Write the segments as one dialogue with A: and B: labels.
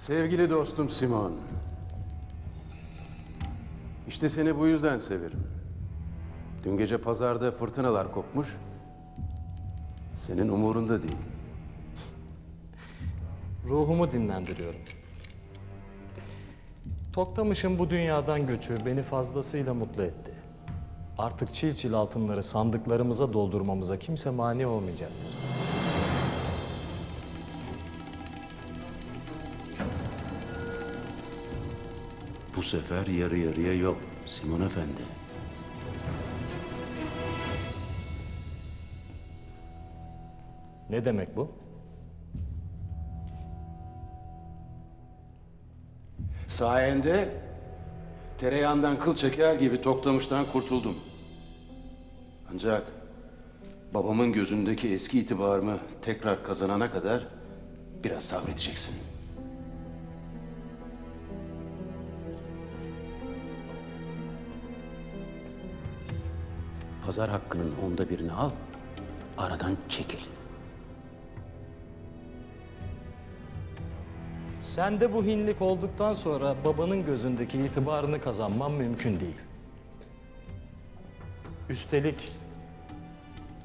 A: Sevgili dostum Simon. İşte seni bu yüzden severim. Dün gece pazarda fırtınalar kopmuş. Senin umurunda değil.
B: Ruhumu dinlendiriyorum. Toktamış'ın bu dünyadan göçü beni fazlasıyla mutlu etti. Artık çil çil altınları sandıklarımıza doldurmamıza kimse mani olmayacaktır.
A: Bu sefer yarı yarıya yok Simon Efendi.
B: Ne demek bu?
A: Sayende tereyağından kıl çeker gibi Toktamış'tan kurtuldum. Ancak babamın gözündeki eski itibarımı tekrar kazanana kadar biraz sabredeceksin. Pazar hakkının onda birini al, aradan çekil.
B: Sende bu hinlik olduktan sonra babanın gözündeki itibarını kazanman mümkün değil. Üstelik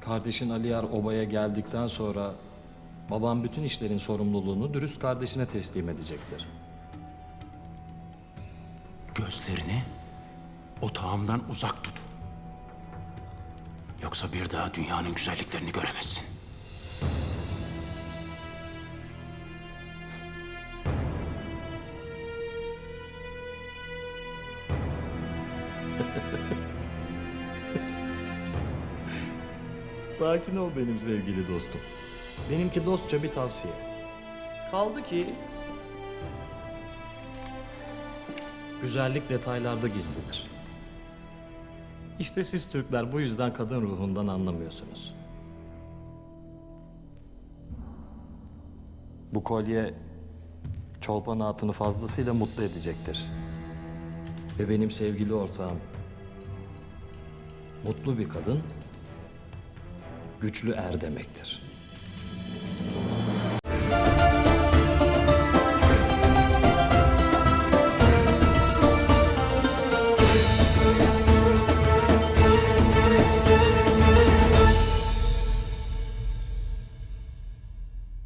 B: kardeşin Aliyar obaya geldikten sonra babam bütün işlerin sorumluluğunu dürüst kardeşine teslim edecektir.
A: Gözlerini otağımdan uzak tut. Yoksa bir daha dünyanın güzelliklerini göremezsin.
B: Sakin ol benim sevgili dostum. Benimki dostça bir tavsiye. Kaldı ki... Güzellik detaylarda gizlidir. İşte siz Türkler bu yüzden kadın ruhundan anlamıyorsunuz. Bu kolye Çolpan Hatun'u fazlasıyla mutlu edecektir. Ve benim sevgili ortağım mutlu bir kadın güçlü er demektir.